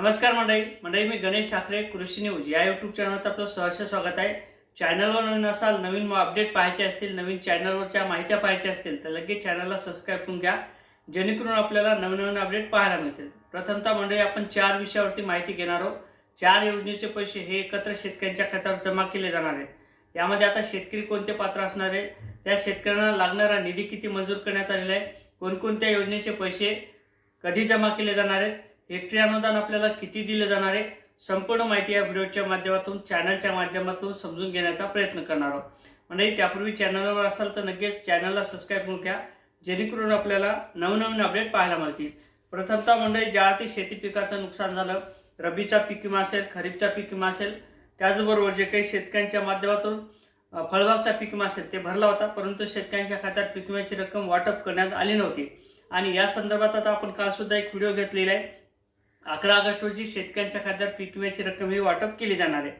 नमस्कार मंडळी. मंडळी मी गणेश ठाकरे कृषी न्यूज. या युट्यूब चॅनलवर आपलं सहर्ष स्वागत आहे. चॅनलवर नवीन असाल नवीन अपडेट पाहायचे असतील नवीन चॅनलवरच्या माहित्या पाहायच्या असतील तर लगेच चॅनलला सबस्क्राईब करून घ्या. जेणेकरून आपल्याला नवीन नवीन अपडेट पाहायला मिळतील. प्रथमतः मंडळी आपण चार विषयावरती माहिती घेणार आहोत. चार योजनेचे पैसे हे एकत्र शेतकऱ्यांच्या खात्यावर जमा केले जाणार आहेत यामध्ये आता शेतकरी कोणते पात्र असणार आहे? त्या शेतकऱ्यांना लागणारा निधी किती मंजूर करण्यात आलेला आहे? कोणकोणत्या योजनेचे पैसे कधी जमा केले जाणार आहेत? हेक्टरी अनुदान आपल्याला किती दिले जाणार आहे संपूर्ण माहिती या व्हिडिओच्या माध्यमातून चॅनलच्या माध्यमातून समजून घेण्याचा प्रयत्न करणार आहोत. म्हणजे त्यापूर्वी चॅनलवर असाल तर नक्कीच चॅनलला सबस्क्राईब करून घ्या जेणेकरून आपल्याला नवनवीन अपडेट पाहायला मिळतील. प्रथमतः मंडळी ज्या अर्थी शेती पिकाचं नुकसान झालं रबीचा पीक विमा असेल खरीपचा पीक विमा असेल त्याचबरोबर जे काही शेतकऱ्यांच्या माध्यमातून फळबागचा पीक विमा असेल ते भरला होता परंतु शेतकऱ्यांच्या खात्यात पीक विम्याची रक्कम वाटप करण्यात आली नव्हती. आणि या संदर्भात आता आपण काल सुद्धा एक व्हिडिओ घेतलेला आहे अकरा ऑगस्ट रोजी शेतकऱ्यांच्या खात्यात पीक विम्याची रक्कम ही वाटप केली जाणार आहे.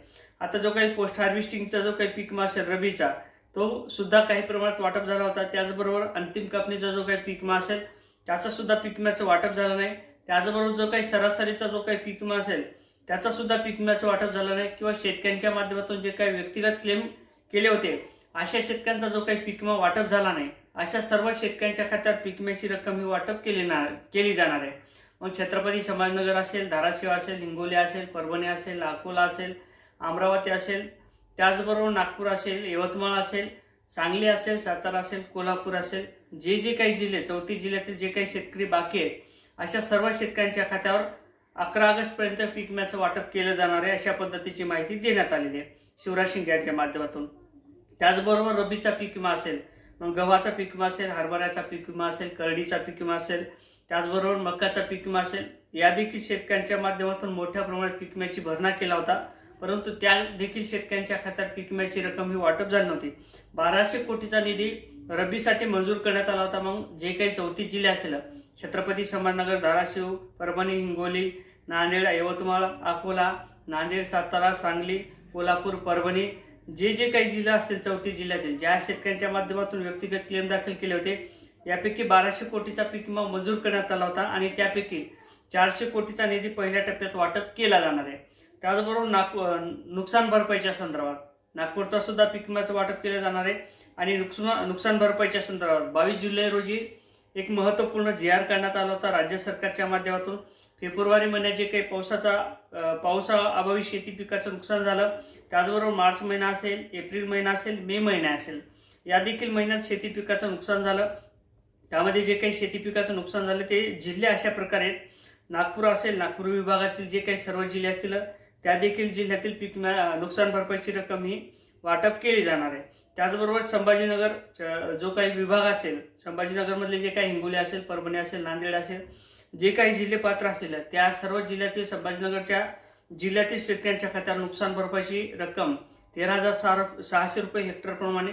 आता जो काही पोस्ट हार्वेस्टिंगचा जो काही पीक विमा असेल रबीचा तो सुद्धा काही प्रमाणात वाटप झाला होता. त्याचबरोबर अंतिम कापणीचा जो काही पीक विमा असेल त्याचा सुद्धा पीक विम्याचं वाटप झालं नाही. त्याचबरोबर जो काही सरासरीचा जो काही पीक विमा असेल त्याचा सुद्धा पीक विम्याचं वाटप झालं नाही किंवा शेतकऱ्यांच्या माध्यमातून जे काही व्यक्तिगत क्लेम केले होते अशा शेतकऱ्यांचा जो काही पीक विमा वाटप झाला नाही. अशा सर्व शेतकऱ्यांच्या खात्यात पीक विम्याची रक्कम ही वाटप केली ना केली जाणार आहे. मग छत्रपती संभाजीनगर असेल धाराशिव असेल हिंगोली असेल परभणी असेल अकोला असेल अमरावती असेल त्याचबरोबर नागपूर असेल यवतमाळ असेल सांगली असेल सातारा असेल कोल्हापूर असेल जे जे काही जिल्हे चौतीस जिल्ह्यातील जे काही शेतकरी बाकी आहेत अशा सर्व शेतकऱ्यांच्या खात्यावर अकरा ऑगस्टपर्यंत पिकम्याचं पीक विम्याचं वाटप केलं जाणार आहे अशा पद्धतीची माहिती देण्यात आलेली आहे शिवराज शिंदे यांच्या माध्यमातून. त्याचबरोबर रब्बीचा पीक विमा असेल मग गव्हाचा पीक विमा असेल हरभऱ्याचा पीक विमा असेल करडीचा पीक विमा असेल त्याचबरोबर मकाचा पीक विमा असेल या देखील शेतकऱ्यांच्या माध्यमातून मोठ्या प्रमाणात पीक विम्याची भरणा केला होता. परंतु त्या देखील शेतकऱ्यांच्या खात्यात पीक विम्याची रक्कम ही वाटप झाली नव्हती. बाराशे कोटीचा निधी रब्बीसाठी मंजूर करण्यात आला होता. मग जे काही चौतीस जिल्हे असतील छत्रपती संभाजीनगर धाराशिव परभणी हिंगोली नांदेड यवतमाळ अकोला नांदेड सातारा सांगली कोल्हापूर परभणी जे जे काही जिल्हे असतील चौतीस जिल्ह्यातील ज्या शेतकऱ्यांच्या माध्यमातून व्यक्तिगत क्लेम दाखल केले होते यापैकी बाराशे कोटीचा पीक विमा मंजूर करण्यात आला होता आणि त्यापैकी चारशे कोटीचा निधी पहिल्या टप्प्यात वाटप केला जाणार आहे. त्याचबरोबर नागपूर नुकसान भरपाईच्या संदर्भात नागपूरचा सुद्धा पीक विम्याचं वाटप केलं जाणार आहे आणि नुकसान नुकसान भरपाईच्या संदर्भात बावीस जुलै रोजी एक महत्त्वपूर्ण जी आर करण्यात आला होता राज्य सरकारच्या माध्यमातून. फेब्रुवारी महिन्यात जे काही पावसाचा पावसाअभावी शेती पिकाचं नुकसान झालं त्याचबरोबर मार्च महिना असेल एप्रिल महिना असेल मे महिना असेल या देखील महिन्यात शेती पिकाचं नुकसान झालं. त्यामध्ये जे काही शेती पिकाचं नुकसान झालं ते जिल्हे अशा प्रकारे आहेत. नागपूर असेल नागपूर विभागातील जे काही सर्व जिल्हे असतील त्या देखील जिल्ह्यातील पीक नुकसान भरपाईची रक्कम ही वाटप केली जाणार आहे. त्याचबरोबर संभाजीनगर च- जो काही विभाग असेल संभाजीनगरमधले जे काही हिंगोली असेल परभणी असेल नांदेड असेल जे काही जिल्हे पात्र असेल त्या सर्व जिल्ह्यातील संभाजीनगरच्या जिल्ह्यातील शेतकऱ्यांच्या खात्यावर नुकसान भरपाईची रक्कम तेरा हजार सहा सहाशे रुपये हेक्टरप्रमाणे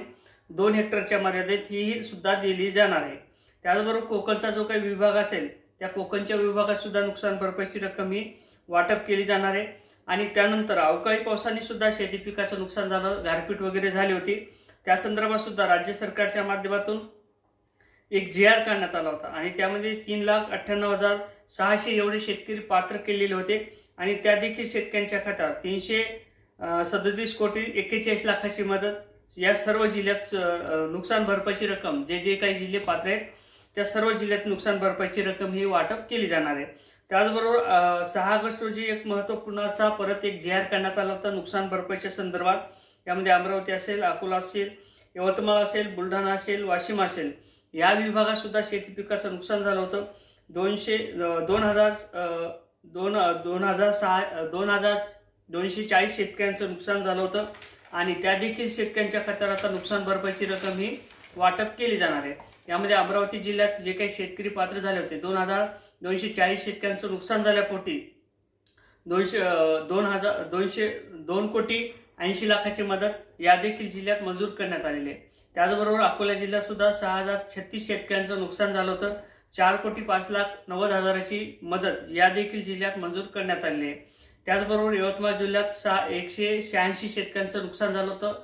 दोन हेक्टरच्या मर्यादेत ही सुद्धा दिली जाणार आहे. त्याचबरोबर कोकणचा जो काही विभाग असेल त्या कोकणच्या विभागात सुद्धा नुकसान भरपाईची रक्कम ही वाटप केली जाणार आहे. आणि त्यानंतर अवकाळी पावसाने सुद्धा शेती पिकाचं नुकसान झालं गारपीट वगैरे झाली होती. त्या संदर्भात सुद्धा राज्य सरकारच्या माध्यमातून एक जी आर काढण्यात आला होता. आणि त्यामध्ये तीन लाख अठ्ठ्याण्णव हजार सहाशे एवढे शेतकरी पात्र केलेले होते. आणि त्या देखील शेतकऱ्यांच्या खात्यावर तीनशे सदतीस कोटी एक्केचाळीस लाखाची मदत या सर्व जिल्ह्यात नुकसान भरपाईची रक्कम जे जे काही जिल्हे पात्र आहेत त्या सर्व जिल्ह्यात नुकसान भरपाईची रक्कम ही वाटप केली जाणार आहे. त्याचबरोबर सहा ऑगस्ट रोजी एक महत्त्वपूर्ण असा परत एक जाहीर करण्यात आला होता नुकसान भरपाईच्या संदर्भात. त्यामध्ये अमरावती असेल अकोला असेल यवतमाळ असेल बुलढाणा असेल वाशिम असेल. या विभागात सुद्धा शेती पिकाचं नुकसान झालं होतं. दोनशे दोन हजार दोन दोन हजार सहा दोन हजार दोनशे चाळीस शेतकऱ्यांचं नुकसान झालं होतं. आणि त्या देखील शेतकऱ्यांच्या खात्यावर आता नुकसान भरपाईची रक्कम ही वाटप केली जाणार आहे. यामध्ये अमरावती जिल्ह्यात जे काही शेतकरी पात्र झाले होते दोन हजार दोनशे चाळीस शेतकऱ्यांचं नुकसान झाल्यापोटी दोनशे दोन हजार दोनशे दोन कोटी ऐंशी लाखाची मदत या देखील जिल्ह्यात मंजूर करण्यात आलेली आहे. त्याचबरोबर अकोला जिल्ह्यात सुद्धा सहा हजार छत्तीस शेतकऱ्यांचं नुकसान झालं होतं. चार कोटी पाच लाख नव्वद हजाराची मदत या देखील जिल्ह्यात मंजूर करण्यात आलेली आहे. त्याचबरोबर यवतमाळ जिल्ह्यात सहा एकशे शहाऐंशी शेतकऱ्यांचं नुकसान झालं होतं.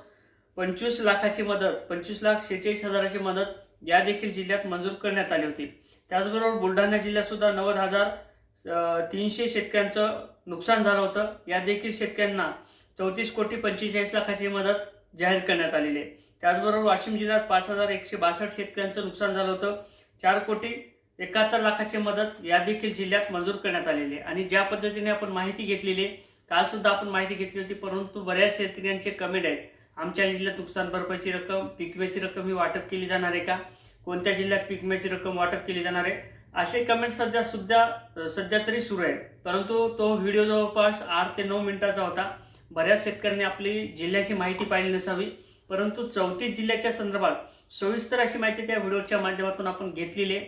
पंचवीस लाखाची मदत पंचवीस लाख शेहेचाळीस हजाराची मदत या देखील जिल्ह्यात मंजूर करण्यात आली होती. त्याचबरोबर बुलढाणा जिल्ह्यात सुद्धा नव्वद हजार तीनशे शेतकऱ्यांचं नुकसान झालं होतं. या देखील शेतकऱ्यांना चौतीस कोटी पंचेचाळीस लाखाची मदत जाहीर करण्यात आलेली आहे. त्याचबरोबर वाशिम जिल्ह्यात पाच हजार एकशे बासष्ट शेतकऱ्यांचं नुकसान झालं होतं. चार कोटी एकाहत्तर लाखाची मदत या देखील जिल्ह्यात मंजूर करण्यात आलेली आहे. आणि ज्या पद्धतीने आपण माहिती घेतलेली आहे काल सुद्धा आपण माहिती घेतली होती परंतु बऱ्याच शेतकऱ्यांचे कमेंट आहेत. आमच्या जिल्ह्यात नुकसान भरपाईची रक्कम पिकव्याची रक्कम ही वाटप केली जाणार आहे का? कोणत्या जिल्ह्यात पिकम्याची रक्कम वाटप केली जाणार आहे? असे कमेंट सध्या सुद्धा सध्या तरी सुरू आहे परंतु तो व्हिडिओ जवळपास आठ ते नऊ मिनिटाचा होता. बऱ्याच शेतकऱ्यांनी आपली जिल्ह्याची माहिती पाहिली नसावी. परंतु चौतीस जिल्ह्याच्या संदर्भात सविस्तर अशी माहिती त्या व्हिडिओच्या माध्यमातून आपण घेतलेली आहे.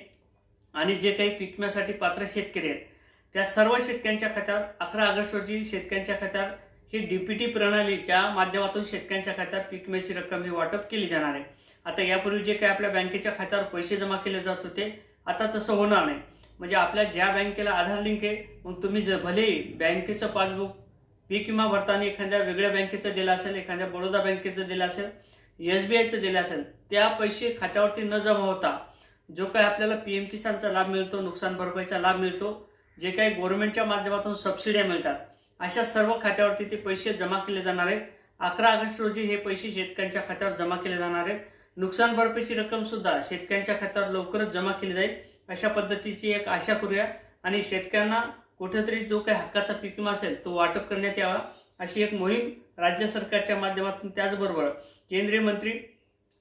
आणि जे काही पिकम्यासाठी पात्र शेतकरी आहेत त्या सर्व शेतकऱ्यांच्या खात्यावर अकरा ऑगस्ट रोजी शेतकऱ्यांच्या खात्यावर ही डीपीटी प्रणालीच्या माध्यमातून शेतकऱ्यांच्या खात्यात पीक विम्याची रक्कम ही वाटप केली जाणार आहे. आता यापूर्वी जे काही आपल्या बँकेच्या खात्यावर पैसे जमा केले जात होते आता तसं होणार नाही. म्हणजे आपल्या ज्या बँकेला आधार लिंक आहे मग तुम्ही जर भले बँकेचं पासबुक पीक विमा भरताना एखाद्या वेगळ्या बँकेचं दिलं असेल एखाद्या बडोदा बँकेचं दिलं असेल एस बी आयचं दिलं असेल त्या पैसे खात्यावरती न जमा होता जो काही आपल्याला पी एम किसानचा लाभ मिळतो नुकसान भरपाईचा लाभ मिळतो जे काही गव्हर्नमेंटच्या माध्यमातून सबसिड्या मिळतात अशा सर्व खात्यावरती ते पैसे जमा केले जाणार आहेत. अकरा ऑगस्ट रोजी हे पैसे शेतकऱ्यांच्या खात्यावर जमा केले जाणार आहेत. नुकसान भरपाईची रक्कम सुद्धा शेतकऱ्यांच्या खात्यावर लवकरच जमा केली जाईल. अशा पद्धतीची एक आशा करूया आणि शेतकऱ्यांना कुठेतरी जो काही हक्काचा पीक विमा असेल तो वाटप करण्यात यावा अशी एक मोहीम राज्य सरकारच्या माध्यमातून त्याचबरोबर केंद्रीय मंत्री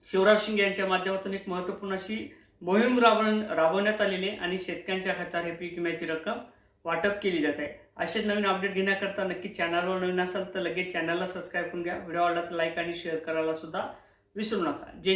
शिवराज सिंग यांच्या माध्यमातून एक महत्त्वपूर्ण अशी मोहीम राबवण्यात आलेली आहे आणि शेतकऱ्यांच्या खात्यावर हे पीक विम्याची रक्कम वाटप केली जात आहे. असेच नवीन अपडेट घेण्याकरता नक्की चॅनलवर नवीन असाल तर लगेच चॅनलला सबस्क्राईब करून घ्या. व्हिडिओ आवडला तर लाईक आणि शेअर करायला सुद्धा विसरू नका. जय